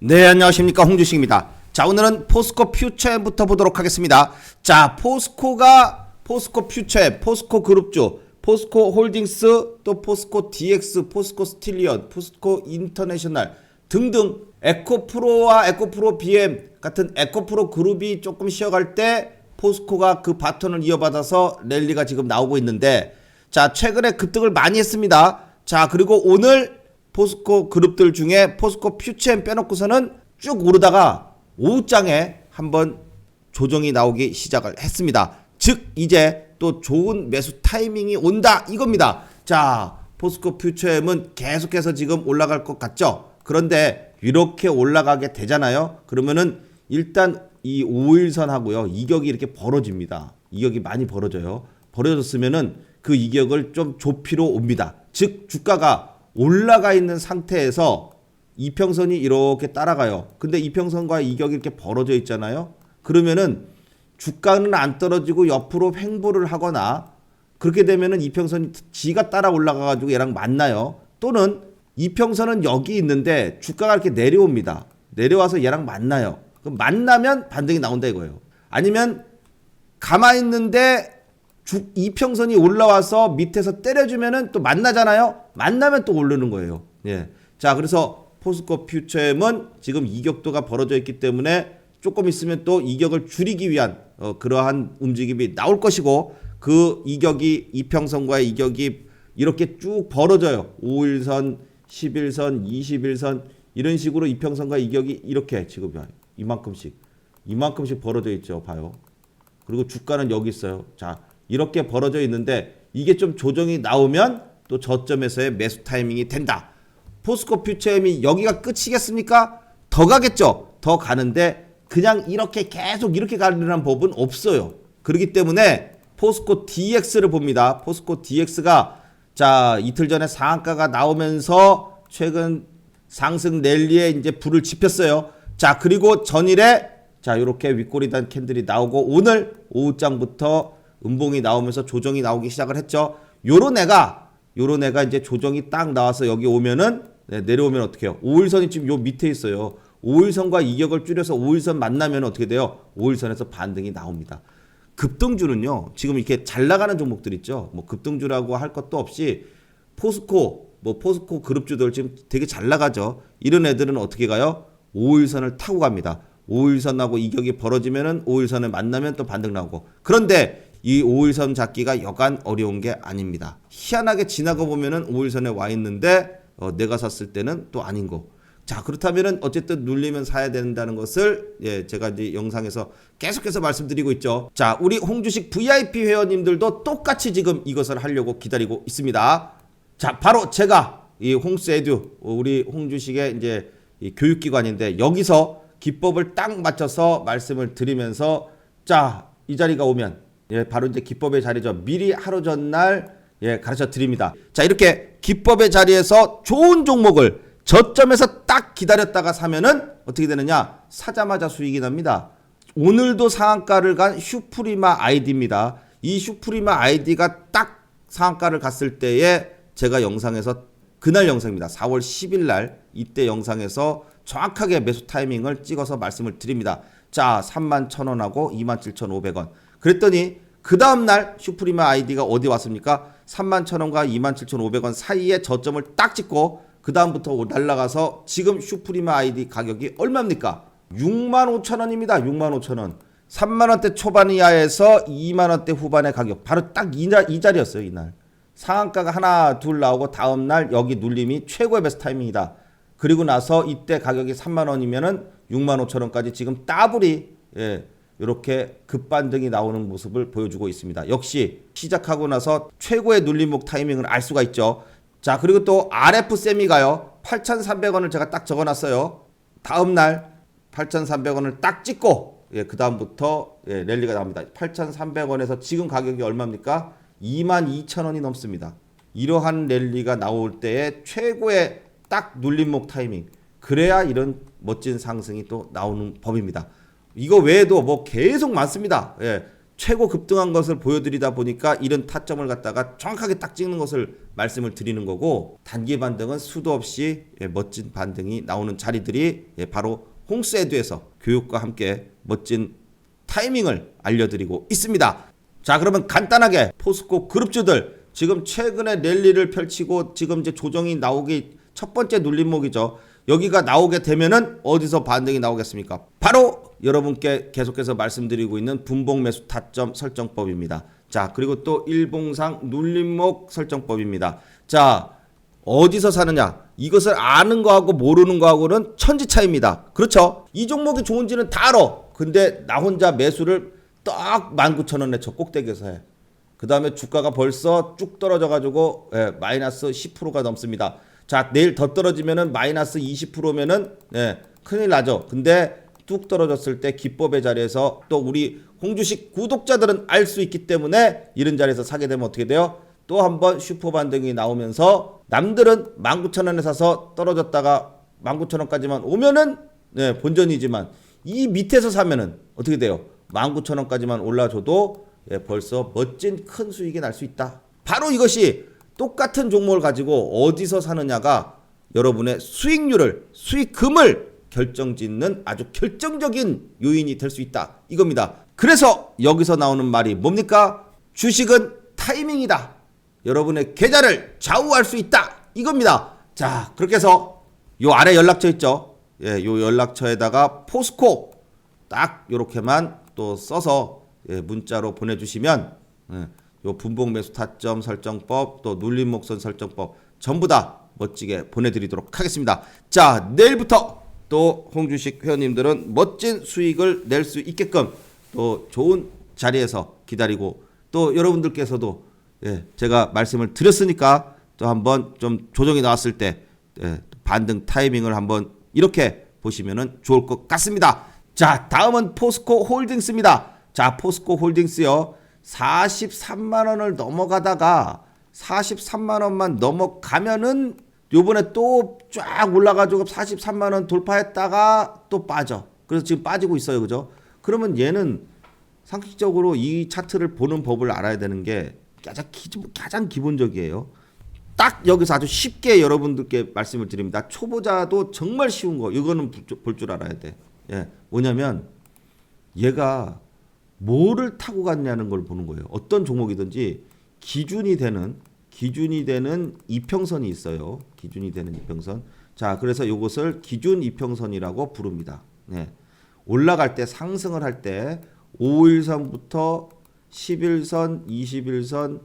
네, 안녕하십니까. 홍주식입니다. 자, 오늘은 포스코 퓨처엠부터 보도록 하겠습니다. 자, 포스코가 포스코 퓨처엠, 포스코 그룹주, 포스코 홀딩스, 또 포스코 DX, 포스코 스틸리언, 포스코 인터내셔널 등등 에코프로와 에코프로 BM 같은 에코프로 그룹이 조금 쉬어갈 때 포스코가 그 바톤을 이어받아서 랠리가 지금 나오고 있는데 자, 최근에 급등을 많이 했습니다. 자, 그리고 오늘 포스코 그룹들 중에 포스코 퓨처엠 빼놓고서는 쭉 오르다가 오후장에 한번 조정이 나오기 시작을 했습니다. 즉 이제 또 좋은 매수 타이밍이 온다 이겁니다. 자 포스코 퓨처엠은 계속해서 지금 올라갈 것 같죠? 그런데 이렇게 올라가게 되잖아요. 그러면은 일단 이 5일선하고요 이격이 이렇게 벌어집니다. 이격이 많이 벌어져요. 벌어졌으면은 그 이격을 좀 좁히러 옵니다. 즉 주가가 올라가 있는 상태에서 이평선이 이렇게 따라가요. 근데 이평선과 이격이 이렇게 벌어져 있잖아요. 그러면은 주가는 안 떨어지고 옆으로 횡보를 하거나 그렇게 되면은 이평선이 지가 따라 올라가 가지고 얘랑 만나요. 또는 이평선은 여기 있는데 주가가 이렇게 내려옵니다. 내려와서 얘랑 만나요. 그럼 만나면 반등이 나온다 이거예요. 아니면 가만히 있는데 주, 이평선이 올라와서 밑에서 때려주면은 또 만나잖아요. 만나면 또 오르는 거예요. 예. 자, 그래서 포스코 퓨처엠은 지금 이격도가 벌어져 있기 때문에 조금 있으면 또 이격을 줄이기 위한 어, 그러한 움직임이 나올 것이고 그 이격이 이평선과의 이격이 이렇게 쭉 벌어져요. 5일선, 11선, 21선 이런 식으로 이평선과 이격이 이렇게 지금 이만큼씩 이만큼씩 벌어져 있죠. 봐요. 그리고 주가는 여기 있어요. 자, 이렇게 벌어져 있는데 이게 좀 조정이 나오면 또 저점에서의 매수 타이밍이 된다. 포스코 퓨처엠이 여기가 끝이겠습니까? 더 가겠죠. 더 가는데 그냥 이렇게 계속 이렇게 가려는 법은 없어요. 그렇기 때문에 포스코 DX를 봅니다. 포스코 DX가 자 이틀 전에 상한가가 나오면서 최근 상승 랠리에 이제 불을 지폈어요. 자 그리고 전일에 자 이렇게 윗꼬리단 캔들이 나오고 오늘 오후장부터 음봉이 나오면서 조정이 나오기 시작을 했죠. 요런 애가 요런 애가 이제 조정이 딱 나와서 여기 오면은 네, 내려오면 어떻게 해요? 5일선이 지금 요 밑에 있어요. 5일선과 이격을 줄여서 5일선 만나면 어떻게 돼요? 5일선에서 반등이 나옵니다. 급등주는요. 지금 이렇게 잘 나가는 종목들 있죠. 뭐 급등주라고 할 것도 없이 포스코 뭐 포스코 그룹주들 지금 되게 잘 나가죠. 이런 애들은 어떻게 가요? 5일선을 타고 갑니다. 5일선하고 이격이 벌어지면은 5일선을 만나면 또 반등 나오고. 그런데 이 5일선 잡기가 여간 어려운 게 아닙니다. 희한하게 지나가 보면은 5일선에 와 있는데 어, 내가 샀을 때는 또 아닌 거. 자 그렇다면은 어쨌든 눌리면 사야 된다는 것을 예 제가 이제 영상에서 계속해서 말씀드리고 있죠. 자 우리 홍주식 VIP 회원님들도 똑같이 지금 이것을 하려고 기다리고 있습니다. 자 바로 제가 이 홍스에듀 우리 홍주식의 이제 이 교육기관인데 여기서 기법을 딱 맞춰서 말씀을 드리면서 자 이 자리가 오면 예 바로 이제 기법의 자리죠. 미리 하루 전날 예 가르쳐 드립니다. 자 이렇게 기법의 자리에서 좋은 종목을 저점에서 딱 기다렸다가 사면은 어떻게 되느냐? 사자마자 수익이 납니다. 오늘도 상한가를 간 슈프리마 아이디입니다. 이 슈프리마 아이디가 딱 상한가를 갔을 때에 제가 영상에서 그날 영상입니다. 4월 10일 날 이때 영상에서 정확하게 매수 타이밍을 찍어서 말씀을 드립니다. 자, 3만 1,000원하고 27,500원. 그랬더니 그 다음 날 슈프리마 아이디가 어디 왔습니까? 3만 1,000원과 27,500원 사이에 저점을 딱 찍고 그 다음부터 날라가서 지금 슈프리마 아이디 가격이 얼마입니까? 6만 5천 원입니다. 6만 5천 원. 3만 원대 초반 이하에서 2만 원대 후반의 가격. 바로 딱이이 자리였어요, 이날. 상한가가 하나 둘 나오고 다음 날 여기 눌림이 최고의 베스트 타이밍이다. 그리고 나서 이때 가격이 3만 원이면은 6만 5천 원까지 지금 따블이 예, 이렇게 급반등이 나오는 모습을 보여주고 있습니다. 역시 시작하고 나서 최고의 눌림목 타이밍을 알 수가 있죠. 자, 그리고 또 RF 세미가요. 8,300원을 제가 딱 적어 놨어요. 다음 날 8,300원을 딱 찍고 예, 그다음부터 예, 랠리가 나옵니다. 8,300원에서 지금 가격이 얼마입니까? 22,000원이 넘습니다. 이러한 랠리가 나올 때의 최고의 딱 눌림목 타이밍. 그래야 이런 멋진 상승이 또 나오는 법입니다. 이거 외에도 뭐 계속 많습니다. 예. 최고 급등한 것을 보여드리다 보니까 이런 타점을 갖다가 정확하게 딱 찍는 것을 말씀을 드리는 거고 단기 반등은 수도 없이 예, 멋진 반등이 나오는 자리들이 예, 바로 홍스에드에서 교육과 함께 멋진 타이밍을 알려드리고 있습니다. 자 그러면 간단하게 포스코 그룹주들 지금 최근에 랠리를 펼치고 지금 이제 조정이 나오기 첫 번째 눌림목이죠. 여기가 나오게 되면은 어디서 반등이 나오겠습니까? 바로 여러분께 계속해서 말씀드리고 있는 분봉 매수 타점 설정법입니다. 자 그리고 또 일봉상 눌림목 설정법입니다. 자 어디서 사느냐? 이것을 아는 거하고 모르는 거하고는 천지 차이입니다. 그렇죠? 이 종목이 좋은지는 다 알아. 근데 나 혼자 매수를 딱 19,000원에 저 꼭대기에서 해. 그 다음에 주가가 벌써 쭉 떨어져가지고 예, 마이너스 10%가 넘습니다. 자 내일 더 떨어지면은 마이너스 20%면은 예, 큰일 나죠. 근데 뚝 떨어졌을 때 기법의 자리에서 또 우리 홍주식 구독자들은 알 수 있기 때문에 이런 자리에서 사게 되면 어떻게 돼요? 또 한 번 슈퍼 반등이 나오면서 남들은 19,000원에 사서 떨어졌다가 19,000원까지만 오면은 네, 본전이지만 이 밑에서 사면은 어떻게 돼요? 19,000원까지만 올라줘도 예, 벌써 멋진 큰 수익이 날 수 있다. 바로 이것이 똑같은 종목을 가지고 어디서 사느냐가 여러분의 수익률을 수익금을 결정짓는 아주 결정적인 요인이 될 수 있다. 이겁니다. 그래서 여기서 나오는 말이 뭡니까? 주식은 타이밍이다. 여러분의 계좌를 좌우할 수 있다. 이겁니다. 자, 그렇게 해서 요 아래 연락처 있죠? 예, 요 연락처에다가 포스코 딱 요렇게만 또 써서 예, 문자로 보내주시면 예, 요 분봉 매수 타점 설정법 또 눌림 목선 설정법 전부 다 멋지게 보내드리도록 하겠습니다. 자 내일부터 또 홍주식 회원님들은 멋진 수익을 낼 수 있게끔 또 좋은 자리에서 기다리고 또 여러분들께서도 예, 제가 말씀을 드렸으니까 또 한번 좀 조정이 나왔을 때 예, 반등 타이밍을 한번 이렇게 보시면은 좋을 것 같습니다. 자, 다음은 포스코 홀딩스입니다. 자, 포스코 홀딩스요. 43만 원을 넘어가다가 43만 원만 넘어가면은 요번에 또 쫙 올라가지고 43만 원 돌파했다가 또 빠져. 그래서 지금 빠지고 있어요. 그죠? 그러면 얘는 상식적으로 이 차트를 보는 법을 알아야 되는 게 가장, 기, 가장 기본적이에요. 딱 여기서 아주 쉽게 여러분들께 말씀을 드립니다. 초보자도 정말 쉬운 거. 이거는 볼 줄 알아야 돼. 예. 뭐냐면 얘가 뭐를 타고 갔냐는 걸 보는 거예요. 어떤 종목이든지 기준이 되는 기준이 되는 이평선이 있어요. 기준이 되는 이평선. 자, 그래서 이것을 기준 이평선이라고 부릅니다. 네. 올라갈 때 상승을 할 때 5일선부터 11선, 21선,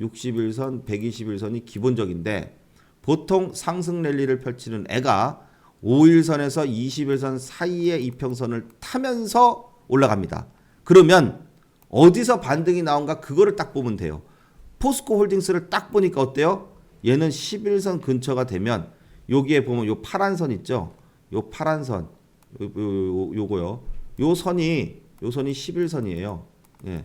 61선, 121선이 기본적인데 보통 상승 랠리를 펼치는 애가 5일선에서 21선 사이의 이평선을 타면서 올라갑니다. 그러면 어디서 반등이 나온가 그거를 딱 보면 돼요. 포스코 홀딩스를 딱 보니까 어때요? 얘는 11선 근처가 되면 여기에 보면 요 파란 선 있죠? 요 파란 선 요, 요, 요, 요 거요. 요 선이 요 선이 11선이에요. 예.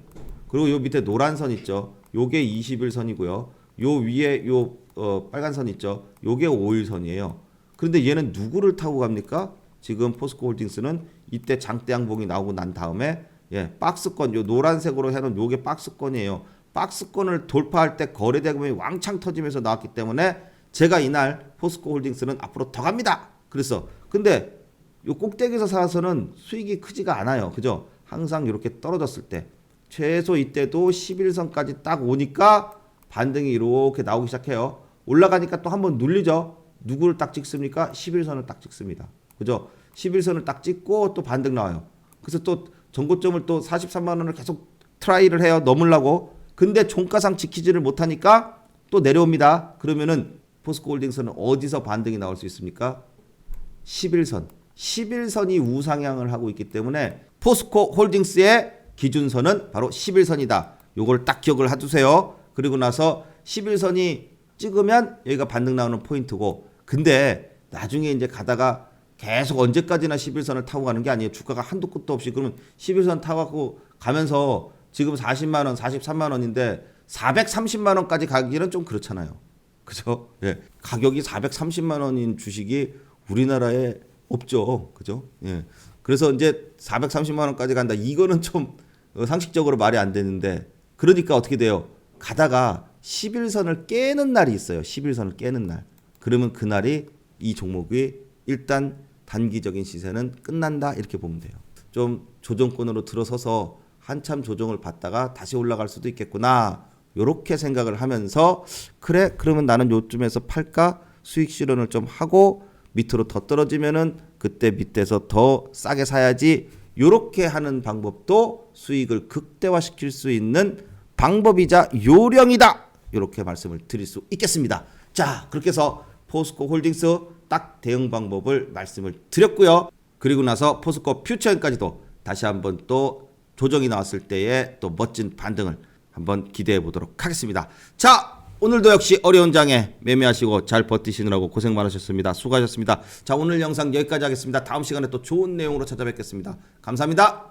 그리고 요 밑에 노란 선 있죠? 요게 21선이고요. 요 위에 요 어, 빨간 선 있죠? 요게 5일선이에요. 그런데 얘는 누구를 타고 갑니까? 지금 포스코 홀딩스는 이때 장대 양봉이 나오고 난 다음에 예, 박스권 요 노란색으로 해놓은 요게 박스권이에요. 박스권을 돌파할 때 거래 대금이 왕창 터지면서 나왔기 때문에 제가 이날 포스코 홀딩스는 앞으로 더 갑니다. 그래서 근데 요 꼭대기에서 사서는 수익이 크지가 않아요. 그죠? 항상 이렇게 떨어졌을 때 최소 이때도 11선까지 딱 오니까 반등이 이렇게 나오기 시작해요. 올라가니까 또 한번 눌리죠. 누구를 딱 찍습니까? 11선을 딱 찍습니다. 그죠? 11선을 딱 찍고 또 반등 나와요. 그래서 또 전고점을 또 43만 원을 계속 트라이를 해요. 넘으려고. 근데 종가상 지키지를 못하니까 또 내려옵니다. 그러면은 포스코 홀딩스는 어디서 반등이 나올 수 있습니까? 11선. 11선이 우상향을 하고 있기 때문에 포스코 홀딩스의 기준선은 바로 11선이다. 요걸 딱 기억을 해두세요. 그리고 나서 11선이 찍으면 여기가 반등 나오는 포인트고 근데 나중에 이제 가다가 계속 언제까지나 11선을 타고 가는 게 아니에요. 주가가 한도 끝도 없이 그러면 11선 타고 가면서 지금 40만 원, 43만 원인데 430만 원까지 가기는 좀 그렇잖아요. 그죠? 예. 가격이 430만 원인 주식이 우리나라에 없죠. 그죠? 예. 그래서 이제 430만 원까지 간다. 이거는 좀 어, 상식적으로 말이 안 되는데 그러니까 어떻게 돼요? 가다가 11선을 깨는 날이 있어요. 11선을 깨는 날. 그러면 그날이 이 종목이 일단 단기적인 시세는 끝난다 이렇게 보면 돼요. 좀 조정권으로 들어서서 한참 조정을 받다가 다시 올라갈 수도 있겠구나. 요렇게 생각을 하면서 그래 그러면 나는 요쯤에서 팔까 수익 실현을 좀 하고 밑으로 더 떨어지면은 그때 밑에서 더 싸게 사야지 요렇게 하는 방법도 수익을 극대화시킬 수 있는 방법이자 요령이다. 이렇게 말씀을 드릴 수 있겠습니다. 자, 그렇게 해서 포스코 홀딩스 딱 대응 방법을 말씀을 드렸고요. 그리고 나서 포스코 퓨처엔까지도 다시 한번 또 조정이 나왔을 때의 또 멋진 반등을 한번 기대해 보도록 하겠습니다. 자, 오늘도 역시 어려운 장에 매매하시고 잘 버티시느라고 고생 많으셨습니다. 수고하셨습니다. 자, 오늘 영상 여기까지 하겠습니다. 다음 시간에 또 좋은 내용으로 찾아뵙겠습니다. 감사합니다.